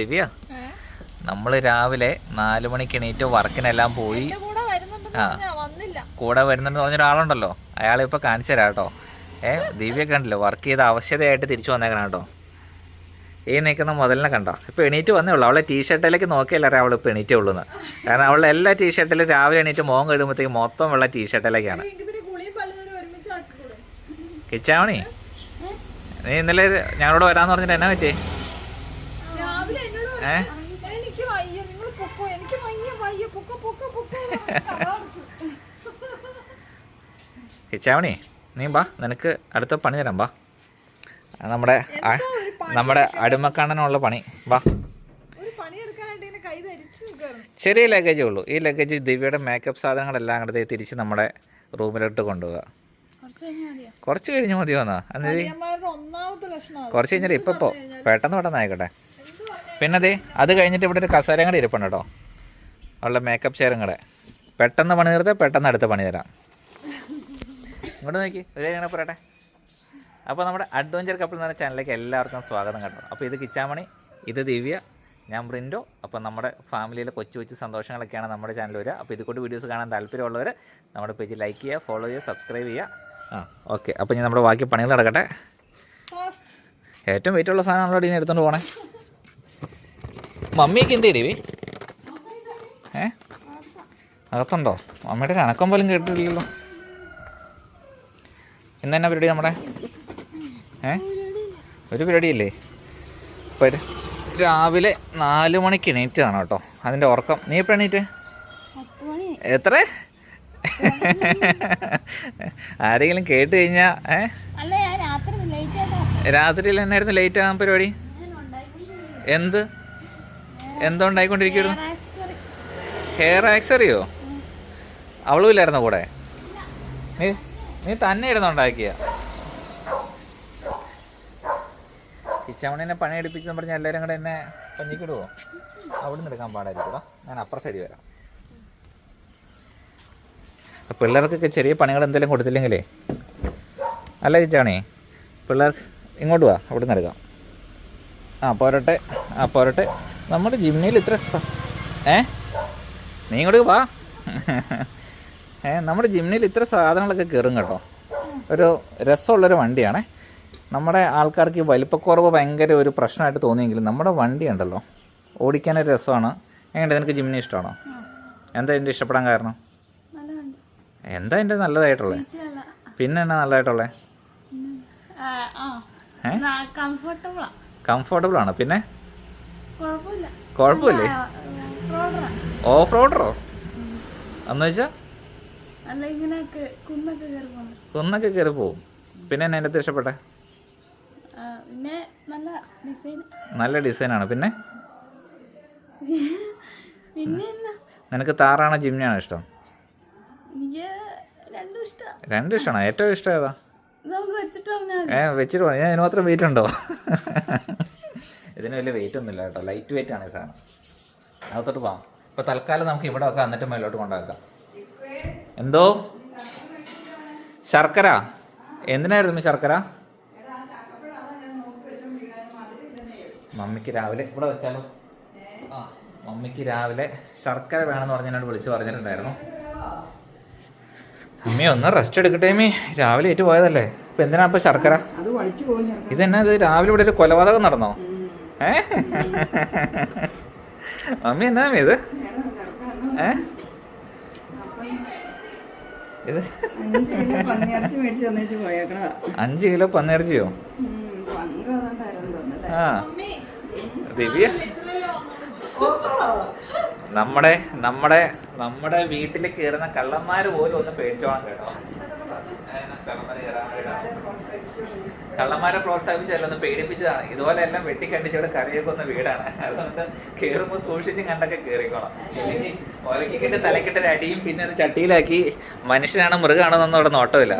ദിവ്യ. നമ്മൾ രാവിലെ നാലു മണിക്ക് എണീറ്റ് വർക്കിനെല്ലാം പോയി. ആ. കൂടെ വരുന്നുണ്ടെന്ന് പറഞ്ഞ ഒരാളുണ്ടല്ലോ. അയാളെ ഇപ്പോൾ കാണിച്ചു തരാം കേട്ടോ. ഏ ദിവ്യ കണ്ടില്ലേ? വർക്ക് ചെയ്ത ആവശ്യതയായിട്ട് തിരിച്ചു വന്നേക്കണം കേട്ടോ. ഈ നിൽക്കുന്ന മുതലിനെ കണ്ടോ? ഇപ്പോൾ എണീറ്റ് വന്നേ ഉള്ളൂ. അവളെ ടീഷർട്ടിലേക്ക് നോക്കിയല്ല അവൾ ഇപ്പോൾ എണീറ്റേ ഉള്ളൂന്ന്. കാരണം അവളെ എല്ലാ ടീഷർട്ടിലും രാവിലെ എണീറ്റ് മോൻ കഴിയുമ്പോഴത്തേക്ക് മൊത്തം ഉള്ള ടീഷർട്ടിലേക്കാണ്. കിച്ചാമണി നീ ഇന്നലെ ഞങ്ങളോട് വരാന്ന് പറഞ്ഞിട്ട് എന്നാ പറ്റി ഏ? എനിക്ക് വയ്യ നിങ്ങൾ പൊക്കോ എനിക്ക് വയ്യ വയ്യ പൊക്കോ പൊക്കോ പൊക്കോ. നീ ബാ നിനക്ക് അടുത്ത പണി തരാം ബാ നമ്മുടെ നമ്മുടെ അടിമക്കണ്ണനുള്ള പണി ബാ ചെറിയ ലഗേജേ ഉള്ളൂ. ഈ ലഗേജ് ദിവ്യയുടെ മേക്കപ്പ് സാധനങ്ങളെല്ലാം കൂടെ തിരിച്ച് നമ്മുടെ റൂമിലോട്ട് കൊണ്ടുപോകുക കുറച്ച് മതിയോ? കഴിഞ്ഞ് മതി വന്നാ അന്നേരം അടിയന്മാരുടെ ഒന്നാമത്തെ ലക്ഷണം കുറച്ച് കഴിഞ്ഞാൽ ഇപ്പൊ പോ പെട്ടെന്ന് പെട്ടെന്ന് ആയിക്കോട്ടെ പിന്നെ ദേ അത് കഴിഞ്ഞിട്ട് ഇവിടെ ഒരു കസേരയും കൂടെ ഇരിപ്പുണ്ട് കേട്ടോ. അവളുടെ മേക്കപ്പ് ചെയറും കൂടെ. പെട്ടെന്ന് പണി തീർത്ത് പെട്ടെന്ന് അടുത്ത പണി തരാം. ഇങ്ങോട്ട് നോക്കി ഒരു കാര്യം പറയട്ടെ. അപ്പോൾ നമ്മുടെ അഡ്വഞ്ചർ കപ്പിൾ എന്ന് പറഞ്ഞ ചാനലിലേക്ക് എല്ലാവർക്കും സ്വാഗതം കേട്ടോ അപ്പോൾ ഇത് കിച്ചാമണി ഇത് ദിവ്യ ഞാൻ ബ്രിൻഡോ അപ്പോൾ നമ്മുടെ ഫാമിലിയിലെ കൊച്ചു കൊച്ചു സന്തോഷങ്ങളൊക്കെയാണ് നമ്മുടെ ചാനൽ വരിക. അപ്പോൾ ഇത് കൂടി വീഡിയോസ് കാണാൻ താല്പര്യമുള്ളവർ നമ്മുടെ പേജ് ലൈക്ക് ചെയ്യുക ഫോളോ ചെയ്യുക സബ്സ്ക്രൈബ് ചെയ്യുക. ആ ഓക്കെ അപ്പോൾ ഞാൻ നമ്മുടെ ബാക്കി പണികൾ നടക്കട്ടെ. ഏറ്റവും വെയിറ്റുള്ള സാധനമാണല്ലോ ഇനി എടുത്തുകൊണ്ട് പോണേ. മമ്മിയൊക്കെ എന്ത് ചെയ്തേ ഏ? അകത്തുണ്ടോ? മമ്മിയുടെ ഒരു അനക്കം പോലും കേട്ടിട്ടില്ലല്ലോ. ഇന്ന് തന്നെ പരിപാടി നമ്മുടെ? ഏ? ഒരു പരിപാടിയില്ലേ? അപ്പോൾ ഇത് രാവിലെ നാല് മണിക്ക് എണീറ്റതാണ് കേട്ടോ. അതിന്റെ ഉറക്കം. നീ എപ്പോൾ എണീറ്റ്? എത്ര? ആരെങ്കിലും കേട്ട് കഴിഞ്ഞാൽ ഏ? രാത്രിയിൽ എന്നായിരുന്നു ലേറ്റ് ആകാൻ പരിപാടി? എന്ത്? എന്തോ ഉണ്ടായിക്കൊണ്ടിരിക്കുന്നു ഹെയർ ആക്സറിയോ അവളും ഇല്ലായിരുന്നോ കൂടെ? നീ നീ തന്നെ ഇരുന്ന് ഉണ്ടാക്കിയ. കിച്ചമണിനെ പണി എടുപ്പിച്ചെന്ന് പറഞ്ഞാൽ എല്ലാവരും കൂടെ എന്നെ പഞ്ഞിക്കിടുവോ? അവിടെ നിന്ന് എടുക്കാൻ പാടായിരിക്കും. ഞാൻ അപ്പുറ സൈഡ് വരാം. പിള്ളേർക്കൊക്കെ ചെറിയ പണികൾ എന്തെങ്കിലും കൊടുത്തില്ലെങ്കിലേ? അല്ല ചേച്ചാണേ പിള്ളേർക്ക് ഇങ്ങോട്ട് വാ അവിടെ നിന്ന് എടുക്കാം. ആ പോരട്ടെ. ആ പോരട്ടെ. നമ്മുടെ ജിംനയിൽ ഇത്ര ഏ? നീ ഇങ്ങോട്ട് വാ. ഏ നമ്മുടെ ജിംനയിൽ ഇത്ര സാധനങ്ങളൊക്കെ കയറും കേട്ടോ. ഒരു രസമുള്ളൊരു വണ്ടിയാണേ. നമ്മുടെ ആൾക്കാർക്ക് ഈ വലിപ്പക്കുറവ് ഭയങ്കര ഒരു പ്രശ്നമായിട്ട് തോന്നിയെങ്കിലും നമ്മുടെ വണ്ടി ഉണ്ടല്ലോ. ഓടിക്കാനൊരു രസമാണ്. എങ്ങനെ നിനക്ക് ജിമ്മിനെ ഇഷ്ടമാണോ? എന്താ എന്റെ ഇഷ്ടപ്പെടാൻ കാരണം? എന്താ എന്റെ നല്ലതായിട്ടുള്ളത് പിന്നെ എന്നാ നല്ലതായിട്ടുള്ളത് കംഫർട്ടബിൾ ആണ്. പിന്നെ? കുഴപ്പമില്ല. ഓഫ് റോഡറോ അന്ന് വെച്ചാ? കുന്നൊക്കെ കയറി പോവും പിന്നെ എന്നെ എന്റെ ഇഷ്ടപ്പെട്ടെ നല്ല ഡിസൈൻ. ഡിസൈനാണ്. പിന്നെ? നിനക്ക് താറാണോ ജിംനാണോ ഇഷ്ടം? രണ്ടും ഇഷ്ടം. രണ്ടും ഇഷ്ടമാണോ ഏറ്റവും ഇഷ്ടം ഏതാ? ഏ വെച്ചിട്ട് പോയി ഞാൻ ഇതിന് മാത്രം വെയിറ്റ് ഉണ്ടോ? ഇതിന് വലിയ വെയിറ്റ് ഒന്നുമില്ല കേട്ടോ. ലൈറ്റ് വെയിറ്റ് ആണ് ഈ സാധനം. അകത്തോട്ട് പോവാം. ഇപ്പൊ തൽക്കാലം നമുക്ക് ഇവിടെ വെക്കാം. എന്നിട്ട് മേലോട്ട് കൊണ്ടാക്കാം എന്തോ? ശർക്കര. എന്തിനായിരുന്നു ശർക്കര? മമ്മിക്ക് രാവിലെ ഇവിടെ വെച്ചാലോ? ആ മമ്മിക്ക് രാവിലെ ശർക്കര വേണമെന്ന് പറഞ്ഞ് എന്നോട് വിളിച്ച് പറഞ്ഞിട്ടുണ്ടായിരുന്നു. അമ്മി ഒന്ന് റെസ്റ്റ് എടുക്കട്ടെ അമ്മി. രാവിലെ ഏറ്റു പോയതല്ലേ? ഇപ്പൊ എന്തിനാ ഇപ്പൊ ശർക്കര? പോകും ഇതെന്നാ ഇത്? രാവിലെ ഇവിടെ ഒരു കൊലപാതകം നടന്നോ? ഏ? മമ്മി എന്നാ അമ്മി ഇത്? ഏ? ഇത്? അഞ്ച് കിലോ പന്നിറച്ചിയോ ആ. ദിവ്യ? നമ്മുടെ നമ്മുടെ നമ്മുടെ വീട്ടിൽ കയറുന്ന കള്ളന്മാര് പോലും ഒന്ന് പേടിച്ചോളാം കേട്ടോ. ഏ, കള്ളന്മാര് കയറാൻ വേണ്ടിയിട്ടാണ്. കള്ളന്മാരെ പ്രോത്സാഹിപ്പിച്ചല്ല ഒന്ന് പേടിപ്പിച്ചതാണ് ഇതുപോലെ എല്ലാം വെട്ടിക്കണ്ടിച്ചവിടെ കറിയൊക്കെ വീടാണ്. അതുകൊണ്ട് കേറുമ്പോൾ സൂക്ഷിച്ചും കണ്ടൊക്കെ കേറിക്കോളാം. ഇല്ലെങ്കിൽ ഒലക്കിക്കിട്ട് തലക്കിട്ട് അടിയും പിന്നെ അത് ചട്ടിയിലാക്കി മനുഷ്യനാണ് മൃഗമാണെന്നൊന്നും അവിടെ നോട്ടമില്ല.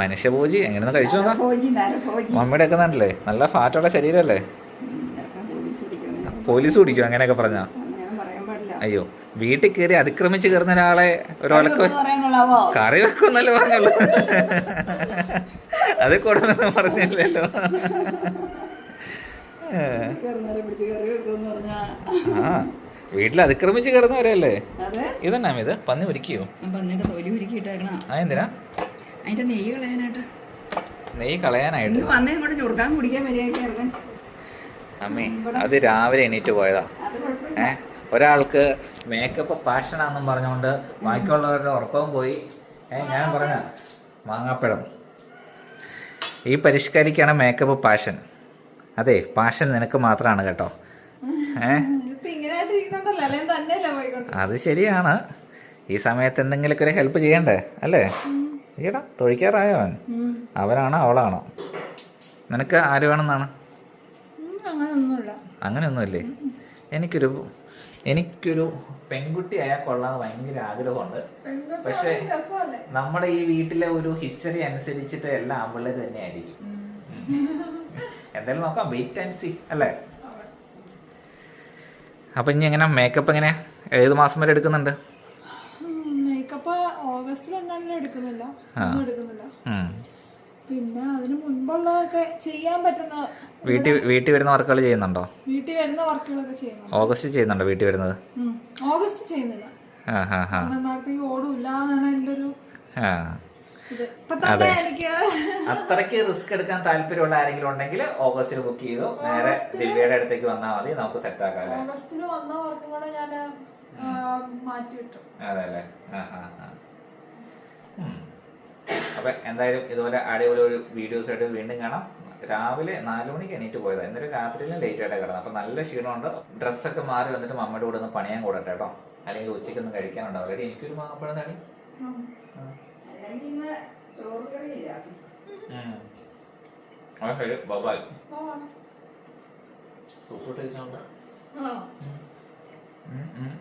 മനുഷ്യഭൂജി. എങ്ങനെയൊന്ന് കഴിച്ചു നോക്കാം. മമ്മിയുടെ ഒക്കെ നാട്ടില്ലേ നല്ല ഫാറ്റുള്ള ശരീരമല്ലേ പോലീസ് കുടിക്കും പിടിക്കും അങ്ങനെയൊക്കെ പറഞ്ഞാ? അയ്യോ. വീട്ടിൽ കയറി അതിക്രമിച്ച് കയറുന്ന ഒരാളെ ഒരു ഒലക്ക പറയാൻ കൊള്ളാവോ കറി വെക്കുന്നല്ലോ പറഞ്ഞുള്ളൂ. അത് കൊടുക്കുന്ന പറഞ്ഞില്ലല്ലോ. ആ വീട്ടിൽ അതിക്രമിച്ച് കയറുന്നവരല്ലേ ഇതെന്നാ ഇത്? പന്നി ഒരുക്കിയോ എന്തിനാ? അതിന്റെ നെയ്യ് കളയാനായിട്ട്. നെയ്യ് അമ്മേ അത് രാവിലെ എണീറ്റ് പോയതാ. ഏഹ് ഏ? ഒരാൾക്ക് മേക്കപ്പ് പാഷനാണെന്നും പറഞ്ഞുകൊണ്ട് ബാക്കിയുള്ളവരുടെ ഉറക്കവും പോയി. ഏ ഞാൻ പറഞ്ഞ മാങ്ങാപ്പഴം. ഈ പരിഷ്കരിക്കാണ് മേക്കപ്പ് പാഷൻ അതെ പാഷൻ നിനക്ക് മാത്രമാണ് കേട്ടോ. അത് ശരിയാണ്. ഈ സമയത്ത് എന്തെങ്കിലുമൊക്കെ ഒരു ഹെൽപ്പ് ചെയ്യണ്ടേ? അല്ലേ? ഈടാ തൊഴിക്കാറായോ അവൻ? അവനാണോ അവളാണോ? നിനക്ക് ആര് വേണമെന്നാണ്? അങ്ങനെയൊന്നുമില്ലേ? എനിക്കൊരു എനിക്കൊരു പെൺകുട്ടി ആയാൽ കൊള്ളാൻ ഭയങ്കര ആഗ്രഹമുണ്ട്. പക്ഷെ നമ്മുടെ ഈ വീട്ടിലെ ഒരു ഹിസ്റ്ററി അനുസരിച്ചിട്ട് എല്ലാം ആമ്പിള്ളേർ തന്നെയായിരിക്കും. എന്തായാലും നോക്കാം വെയിറ്റ് ആൻഡ് സി അല്ലേ? അപ്പൊ ഇനി എങ്ങനെ മേക്കപ്പ് എങ്ങനെ? ഏത് മാസം വരെ എടുക്കുന്നുണ്ട്? മേക്കപ്പ് ഓഗസ്റ്റിൽ എടുക്കുന്നില്ല. ഒന്നും എടുക്കുന്നില്ല. പിന്നെ അതിന് മുൻപുള്ളതൊക്കെ ചെയ്യാൻ പറ്റുന്ന വീട്ടിൽ വീട്ടിൽ വരുന്ന വർക്കുകൾ ചെയ്യുന്നുണ്ടോ? വീട്ടിൽ വരുന്ന വർക്കുകളൊക്കെ ചെയ്യുന്നു ഓഗസ്റ്റ് ചെയ്യുന്നുണ്ടോ വീട്ടിൽ വരുന്നത്. ഓഗസ്റ്റ് ചെയ്യുന്നില്ല. അത്രയ്ക്ക് റിസ്ക് എടുക്കാൻ താല്പര്യമുള്ള ആരെങ്കിലും ഉണ്ടെങ്കിൽ ഓഗസ്റ്റിൽ ബുക്ക് ചെയ്തു. നേരെ ദിവ്യയുടെ അടുത്തേക്ക് വന്നാൽ മതി. നമുക്ക് സെറ്റ് ആക്കാം ഓഗസ്റ്റിൽ വന്ന വർക്കും കൂടെ ഞാൻ മാറ്റി വിട്ടു അതെ അല്ലേ? ആ ആ. അപ്പൊ എന്തായാലും ഇതുപോലെ അടിപൊളി ഒരു വീഡിയോസായിട്ട് വീണ്ടും കാണാം. രാവിലെ നാല് മണിക്ക് എണീറ്റ് പോയതാണ് ഇന്നലെ രാത്രിയിലും ലേറ്റ് ആയിട്ട് കിടന്നത്. അപ്പം നല്ല ക്ഷീണമുണ്ട്. ഡ്രസ്സൊക്കെ മാറി വന്നിട്ട് മമ്മയുടെ കൂടെ ഒന്ന് പണിയാൻ കൂടട്ടെ കേട്ടോ. അല്ലെങ്കിൽ ഉച്ചയ്ക്കൊന്നും കഴിക്കാനുണ്ട്? ഓൾറെഡി എനിക്കൊരു മാങ്ങപ്പഴം തടി. അല്ലെങ്കിൽ ഇന്ന് ചോറ് കറിയില്ല ശരി ബൈ സൂപ്പർ ടേസ്റ്റ് ഉണ്ട് ഉം, ഉം. ഉം.